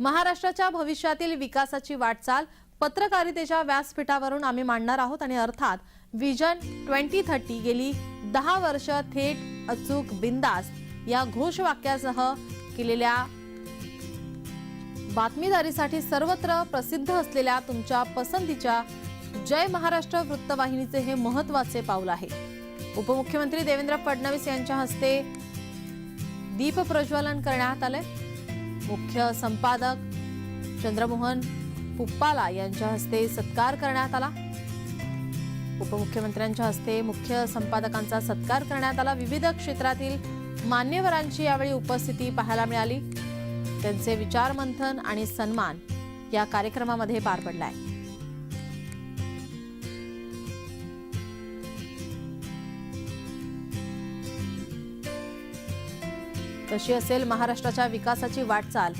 महाराष्ट्राच्या भविष्यातील विकासाची वाटचाल पत्रकारितेच्या व्यासपीठावरून आम्ही मांडणार आहोत आणि अर्थात विजन ट्वेंटी थर्टी गेली दहा वर्ष थेट अचूक बिंदास या घोषवाक्यासह केलेल्या बातमीदारीसाठी सर्वत्र प्रसिद्ध असलेल्या तुमच्या पसंतीच्या जय महाराष्ट्र वृत्तवाहिनीचे हे महत्त्वाचे पाऊल आहे. उपमुख्यमंत्री देवेंद्र फडणवीस यांच्या हस्ते दीप प्रज्वलन करण्यात आले मुख्य संपादक चंद्रमोहन पुप्पाला यांच्या हस्ते सत्कार करण्यात आला. उपमुख्यमंत्र्यांच्या हस्ते मुख्य संपादकांचा सत्कार करण्यात आला. विविध क्षेत्रातील मान्यवरांची यावेळी उपस्थिती पाहायला मिळाली. त्यांचे विचार मंथन आणि सन्मान या कार्यक्रमामध्ये पार पडलाय. कशी असेल महाराष्ट्राच्या विकासाची वाटचाल?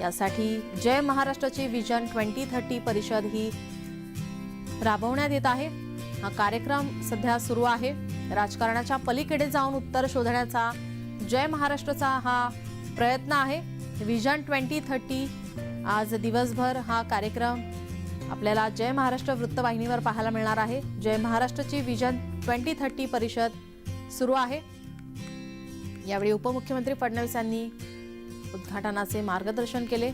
यासाठी जय महाराष्ट्राची विजन ट्वेंटी थर्टी परिषद ही राबवण्यात येत आहे. हा कार्यक्रम सध्या सुरू आहे. राजकारणाच्या पलीकडे जाऊन उत्तर शोधण्याचा जय महाराष्ट्राचा हा प्रयत्न आहे. विजन ट्वेंटी थर्टी आज दिवसभर हा कार्यक्रम आपल्याला जय महाराष्ट्र वृत्तवाहिनीवर पाहायला मिळणार आहे. जय महाराष्ट्राची विजन ट्वेंटी थर्टी परिषद सुरू आहे. यावेळी उपमुख्यमंत्री फडणवीस यांनी उद्घाटनाचे मार्गदर्शन केले.